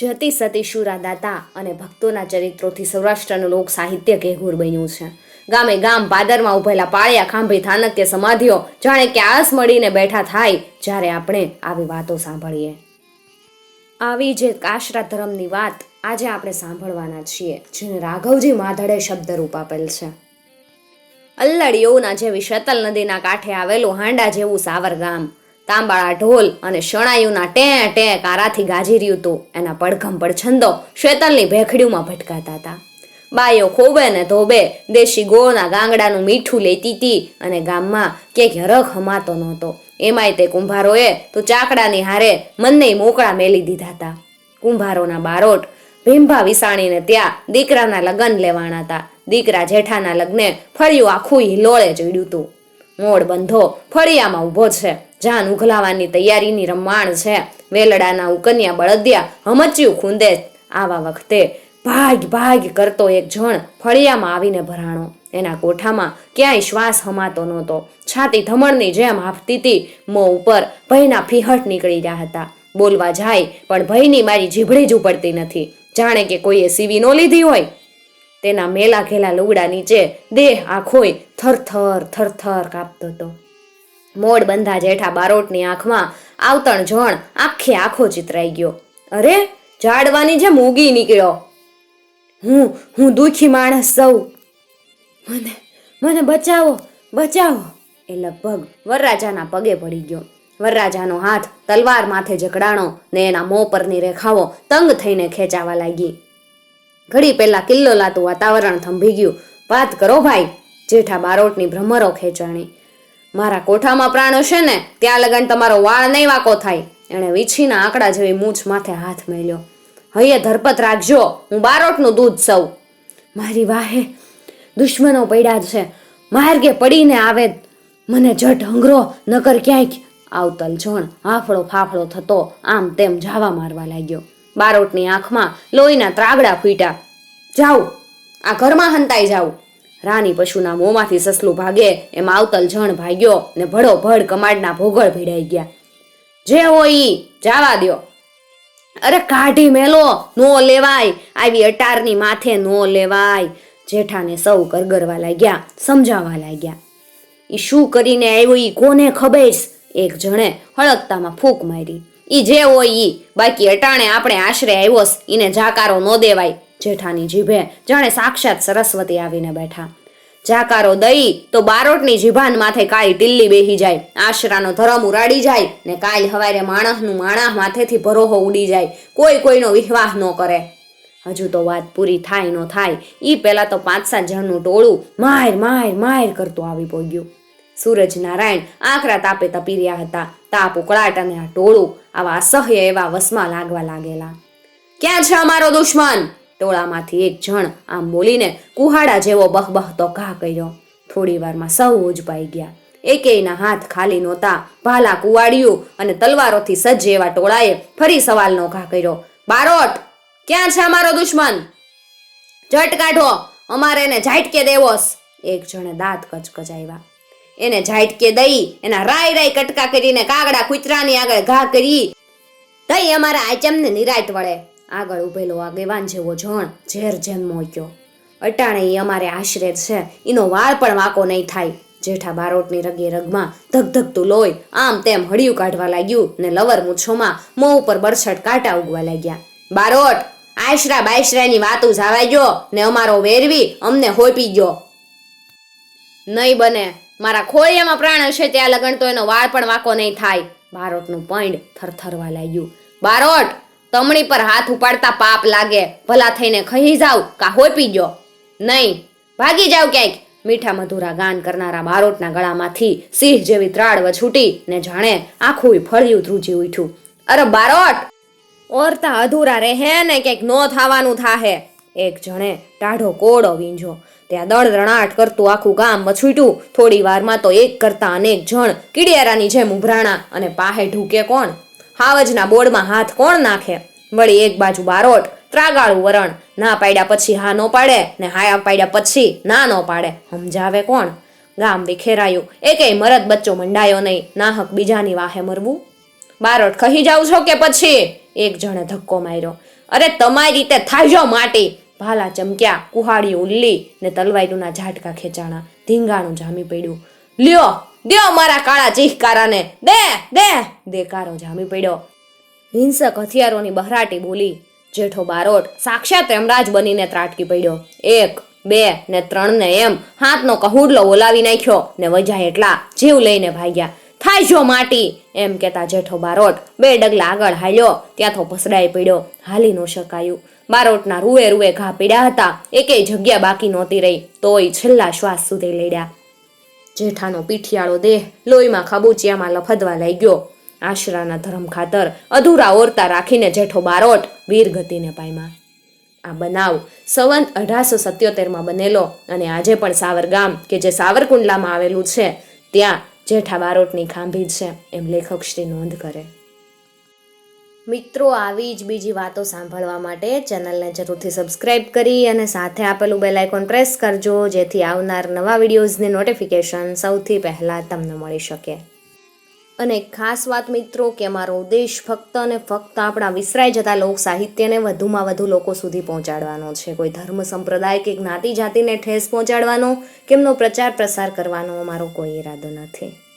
જતી સતી શુરાદાતા અને ભક્તોના ચરિત્રોથી સૌરાષ્ટ્રનું લોક સાહિત્ય ઘેઘૂર બન્યું છે. ગામે ગામ પાદરમાં ઉભેલા પાળિયા ખાંભી થાનક્ય સમાધિઓ જાણે કે આસ મળીને બેઠા થાય જ્યારે આપણે આવી વાતો સાંભળીએ. આવી જે કાશરા ધર્મની વાત આજે આપણે સાંભળવાના છીએ, જેને રાઘવજી માધડે શબ્દરૂપ આપેલ છે. અલ્લડ જેવી શતલ નદીના કાંઠે આવેલું હાંડા જેવું સાવર ગામ તાંબાળા ઢોલ અને શણાયુના ટે ટે કારાથી ગાજી રહ્યું હતું. એના પડઘમ પડછંદો શેતલની ભેખડીઓમાં ભટકાતા હતા. બાયો ખોબે ને ધોબે દેશી ગોળના ગાંગડાનું મીઠું લેતી હતી અને ગામમાં ક્યાંક હરખ હમાતો નહોતો. એમાંય તે કુંભારોએ તો ચાકડાની હારે મનને મોકળા મેલી દીધા હતા. કુંભારોના બારોટ ભીંભા વિસાણીને ત્યાં દીકરાના લગ્ન લેવાના હતા. દીકરા જેઠાના લગ્ને ફળિયું આખું હિલોળે ચડ્યું હતું. મોડ બંધો ફળિયામાં ઊભો છે. જાન ઉઘલાવાની તૈયારીની રમાણ છે. વેલડાના ઉકન્યા બળદિયા હમચ્યું ખૂંદે આવા વખતે ભાગ ભાગ કરતો એક જણ ફળિયામાં આવીને ભરાણો. એના કોઠામાં ક્યાંય શ્વાસ હમાતો નહોતો. છાતી ધમણની જેમ હાફતી હતી. મોં ઉપર ભયના ફીહટ નીકળી રહ્યા હતા. બોલવા જાય પણ ભયની મારી જીભડી જ ઉપડતી નથી. જાણે કે કોઈએ સીવી નો લીધી હોય. તેના મેલા ઘેલા લુગડા નીચે દેહ આખોય થરથર થરથર કાપતો હતો. મોડ બંધા જેઠા બારોટની આંખમાં આવતણ જણ આખે આખો ચિતરાઈ ગયો. અરે જાડવાની જેમ ઉગી નીકળ્યો. હું હું દુઃખી માણસ સૌ. મને મને બચાવો બચાવો. એ લગભગ વરરાજાના પગે પડી ગયો. વરરાજાનો હાથ તલવાર માથે જકડાણો ને એના મોં પરની રેખાઓ તંગ થઈને ખેંચાવા લાગી. ઘડી પહેલા કિલ્લો લાતું વાતાવરણ થંભી ગયું. વાત કરો ભાઈ, જેઠા બારોટની ભ્રમરો ખેંચાણી. મારા કોઠામાં પ્રાણ હશે ને, ત્યાં લગન તમારો વાળ નહીં વાકો થાય. એણે વીછીના આંકડા જેવી મૂછ માથે હાથ મેલ્યો. હૈયે ધરપત રાખજો, હું બારોટનું દૂધ સૌ મારી વાહે દુશ્મનો પડ્યા છે. માર્ગે પડીને આવે. મને જટ હંગરો, નકર ક્યાંક આવતલ જણ હાફળો ફાફળો થતો, આમ તેમ જાવા મારવા લાગ્યો. બારોટની આંખમાં લોહીના ત્રાગડા ફૂટ્યા. જાઉં. આ ઘરમાં હંતાઈ જાઉં. રાની પશુના મોંમાંથી સસલું ભાગે, એમ આવતલ જણ ભાગ્યો ને ભડો ભડ કમાડના ભોગળ ભીડાઈ ગયા. જે હોય ઈ, જાવા દ્યો. અરે કાઢી મેલો, નો લેવાય. આવી અટારની માથે નો લેવાય. જેઠાને સૌ કરગરવા લાગ્યા, સમજાવવા લાગ્યા. ઈ શું કરીને આવ્યો ઈ, કોને ખબર? એક જણે હળકતામાં ફૂંક મારી. ઈ જે હોય ઈ, બાકી અટાણે આપણે આશરે આવ્યોસ ઈને જાકારો ન દેવાય. જેઠાની જીભે જાણે સાક્ષાત સરસ્વતી આવીને બેઠા. જાકારો દઈ તો બારોટની જીભાન માથે કાળી ટિલ્લી બેહી જાય. આશરાનો ધરમ ઉરાડી જાય ને કાલ હવારે માણસનું માણસ માથેથી ભરોહો ઉડી જાય. કોઈ કોઈનો વિશ્વાસ ન કરે. હજુ તો વાત પૂરી થાય ન થાય. ઈ પહેલા તો પાંચ સાત જણનું ટોળું માર માર માર કરતું આવી પહોંચ્યું સૂરજ નારાયણ આકરા તાપે તપી રહ્યા હતા. તાપ ઉકળાટ અને આ ટોળું આવા અસહ્ય એવા વસમાં લાગવા લાગેલા. ક્યાં છે અમારો દુશ્મન? ટોળામાંથી એક જણ આમ બોલીને કુહાડા જેવો બહબહતો ઘા કર્યો. થોડી વારમાં સૌ ઉજપાઈ ગયા. એકેયના હાથ ખાલી નહોતા. ભાલા કુવાડિયું અને તલવારોથી સજ્જ એવા ટોળાએ ફરી સવાલનો ઘા કર્યો. બારોટ, ક્યાં છે અમારો દુશ્મન? જટ કાઢો. અમારે એને ઝાટકે દેવોસ. એક જણે દાંત કચકચાવ્યા. એને ઝાટકે દઈ, એના રાય રાય કટકા કરીને કાગડા કૂતરાની આગળ ઘા કરી. દઈ અમારા આચમને નિરાટ વળે. આગળ ઊભેલો આગેવાન જેવો જણ ઝેર જેમ મોક્યો. અટાણે એ અમારે આશરે છે એનો વાળ પણ વાંકો નહીં થાય. જેઠા બારોટની રગે રગમાં ધગધગતું લોહી આમ તેમ હળિયું કાઢવા લાગ્યું ને લવર મૂછોમાં મોં ઉપર બરછટ કાંટા ઉગવા લાગ્યા. બારોટ, આશરા બાયશરાની વાતું જાવાઈ ગયો ને અમારો વેરવી અમને હોપી ગયો. નહીં બને, મારા ખોળિયામાં પ્રાણ હશે ત્યાં લગન તો એનો વાળ પણ વાકો નહીં થાય. બારોટનું પૈંડ થરથરવા લાગ્યું. બારોટ તમણી પર હાથ ઉપાડતા પાપ લાગે. ભલા થઈને ખહી જાવ કા હોપી ગયો નહીં. ભાગી જાવ ક્યાંક? મીઠા મધુરા ગાન કરનારા બારોટના ગળામાંથી સિંહ જેવી ત્રાડ છૂટી ને જાણે આખું ફળિયું ધ્રુજી ઉઠ્યું. અરે બારોટ! ઓરતા અધૂરા રહે ને ક્યાંક નો થવાનું થાહે. એક જણે ટાઢો કોડો વીંજો ત્યાં દળ રણાટ કરતું આખું ગામ મછૂટ્યું થોડી વારમાં તો એક કરતા અનેક જણ કીડિયારાની જેમ ઉભરાણા અને પાહે ઢૂકે કોણ? હાવજના બોર્ડમાં હાથ કોણ નાખે? વળી એક બાજુ બારોટ, ત્રાગાળું વરણ. ના પાડ્યા પછી હા નો પાડે ને હા પાડ્યા પછી ના નો પાડે. સમજાવે કોણ? ગામ વિખેરાયું. એકેય મરદ બચ્ચો મંડાયો નહીં. નાહક બીજાની વાહે મરવું? બારોટ ખહી જાવ છો કે પછી? એક જણે ધક્કો માર્યો. અરે તમારી રીતે થાજો માટી. ભાલા ચમક્યા કુહાડી ઉલ્લી ને તલવાઈડુના ઝાટકા ખેંચાણા. ધીંગાણું જામી પડ્યું. લ્યો દ્યો મારા કાળા ચીહકારાને. દે દે. દેકારો જામી પડ્યો. હિંસક હથિયારોની બહરાટી બોલી જેઠો બારોટ સાક્ષાત યમરાજ બનીને ત્રાટકી પડ્યો. એક, બે ને ત્રણ ને એમ હાથનો કહુડલો ઓલાવી નાખ્યો ને વજા એટલા જીવ લઈને ભાગ્યા. થાય જો માટી, એમ કેતા જેઠો બારોટ. બે ડગલા આગળ હાલ્યો, ત્યાં તો ફસડાઈ પડ્યો. હાલી ન શકાયું. બારોટના રૂએ રૂએ ઘા પીડ્યા હતા. એકેય જગ્યા બાકી નહોતી રહી. તોય છેલ્લા શ્વાસ સુધી લડ્યા. જેઠાનો પીઠિયાળો દેહ લોહીમાં ખાબુચિયામાં લફદવા લાગ્યો આશરાના ધર્મ ખાતર અધૂરા ઓરતા રાખીને જેઠો બારોટ વીરગતિને પામ્યા આ બનાવ સંવંત અઢારસો સત્યોતેરમાં બનેલો અને આજે પણ સાવર ગામ કે જે સાવરકુંડલામાં આવેલું છે, ત્યાં જેઠા બારોટની ખાંભી છે, એમ લેખક શ્રી નોંધ કરે. મિત્રો, આવી જ બીજી વાતો સાંભળવા માટે ચેનલને જરૂરથી સબસ્ક્રાઇબ કરી અને સાથે આપેલું બેલ પ્રેસ કરજો, જેથી આવનાર નવા વિડીયોઝની નોટિફિકેશન સૌથી પહેલાં તમને મળી શકે. અને ખાસ વાત મિત્રો, કે અમારો ઉદ્દેશ ફક્ત અને ફક્ત આપણા વિસરાઈ જતા લોક સાહિત્યને વધુમાં વધુ લોકો સુધી પહોંચાડવાનો છે. કોઈ ધર્મ સંપ્રદાય કે જ્ઞાતિ જાતિને ઠેસ પહોંચાડવાનો કેમનો પ્રચાર પ્રસાર કરવાનો અમારો કોઈ ઈરાદો નથી.